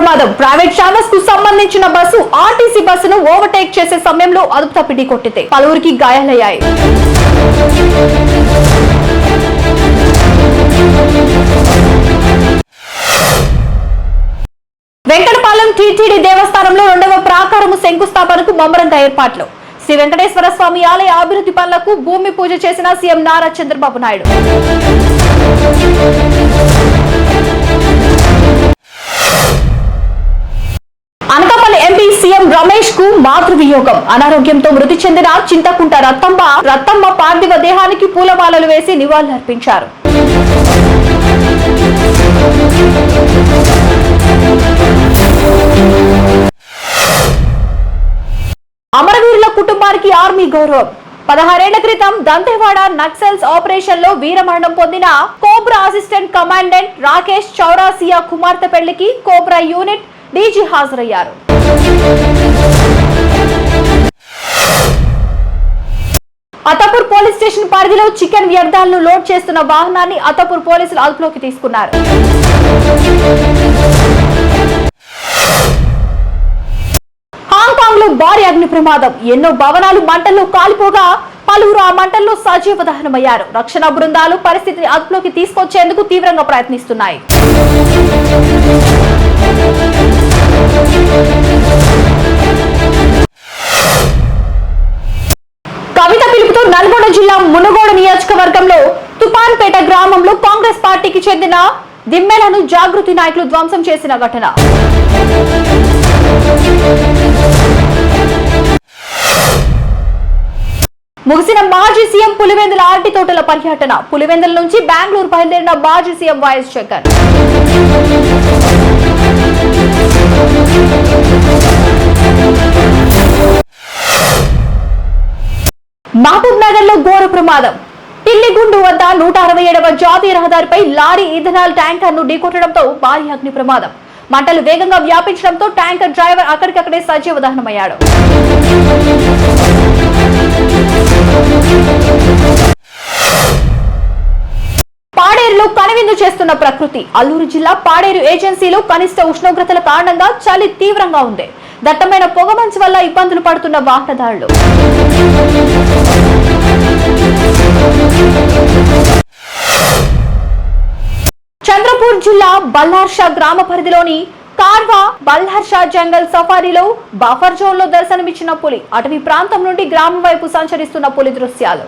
ప్రమాదం. ప్రైవేట్ ట్రావెల్స్కు సంబంధించిన bus RTC బస్సును ఓవర్టేక్ చేసే సమయంలో అదుపు తప్పిడి కొట్టితే పలువురికి గాయాలయ్యాయి. వెంకటపాలెం టీటీడీ దేవస్థానంలో రెండవ ప్రాకారము శంకుస్థాపనకు ముమ్మరంగా ఏర్పాట్లు. శ్రీ వెంకటేశ్వర స్వామి ఆలయ అభివృద్ధి పనులకు భూమి పూజ చేసిన సీఎం నారా చంద్రబాబు నాయుడు. మాతృవియోగం. అనారోగ్యంతో మృతి చెందిన చింతకుంట రత్తమ్మ రత్తమ్మ పార్థివ దేహానికి పూలమాలలు వేసి నివాళులర్పించారు. అమరవీరుల కుటుంబానికి ఆర్మీ గౌరవం. పదహారేళ్ళ క్రితం దంతేవాడ నక్సల్స్ ఆపరేషన్లో వీరమరణం పొందిన COBRA assistant commandant Rakesh Chaurasia కుమార్తె పెళ్ళికి కోబ్రా యూనిట్ డీజీ హాజరయ్యారు. అతపూర్ పోలీస్ స్టేషన్ పరిధిలో చికెన్ వ్యర్థాలను లోడ్ చేస్తున్న వాహనాన్ని అతపూర్ పోలీసులు అదుపులోకి తీసుకున్నారు. హాంకాంగ్లో భారీ అగ్ని ప్రమాదం. ఎన్నో భవనాలు మంటల్లో కాలిపోగా పలువురు ఆ మంటల్లో సజీవ దహనమయ్యారు. రక్షణ బృందాలు పరిస్థితిని అదుపులోకి తీసుకొచ్చేందుకు తీవ్రంగా ప్రయత్నిస్తున్నాయి. కవిత నల్గొండ జిల్లా మునుగోడు నియోజకవర్గంలో తుపాన్పేట గ్రామంలో కాంగ్రెస్ పార్టీకి చెందిన దిమ్మెలను జాగృతి నాయకులు ధ్వంసం చేసిన ఘటన. ముగిసిన మాజీ సీఎం పులివెందుల ఆర్టి తోటల పర్యటన. పులివెందుల నుంచి బెంగళూరు బయలుదేరిన మాజీ సీఎం వైఎస్ జగన్. మహబూబ్ నగర్లో ఘోర ప్రమాదం. పిల్లిగుండు వద్ద నూట అరవై ఏడవ జాతీయ రహదారిపై లారీ ఇథనాల్ ట్యాంకర్ను ఢీకొట్టడంతో భారీ అగ్ని ప్రమాదం. మంటలు వేగంగా వ్యాపించడంతో ట్యాంకర్ డ్రైవర్ అక్కడికక్కడే సజీవ దహనమయ్యాడు. పాడేరులో కనువిందు చేస్తున్న ప్రకృతి. అల్లూరు జిల్లా పాడేరు ఏజెన్సీలో కనిష్ట ఉష్ణోగ్రతల కారణంగా చలి తీవ్రంగా ఉంది. దట్టమైన పొగమంచు వల్ల ఇబ్బందులు పడుతున్న వాహనదారులు చంద్రపూర్ జిల్లా బల్లార్షా గ్రామ పరిధిలోని కార్వా బల్హర్షా జంగల్ సఫారీలో బఫర్ జోన్లో దర్శనమిచ్చిన పులి అటవీ ప్రాంతం నుండి గ్రామం వైపు సంచరిస్తున్న పులి దృశ్యాలు.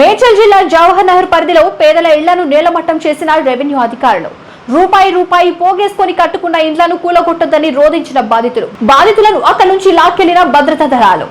మేడ్చల్ జిల్లా జవహర్ నగర్ పరిధిలో పేదల ఇళ్ళను నేలమట్టం చేసిన రెవెన్యూ అధికారులు. రూపాయి రూపాయి పోగేసుకొని కట్టుకున్న ఇండ్లను కూలగొట్టొద్దని రోధించిన బాధితులు. బాధితులను అక్కడి నుంచి లాక్కెళ్ళిన భద్రతా దళాలు.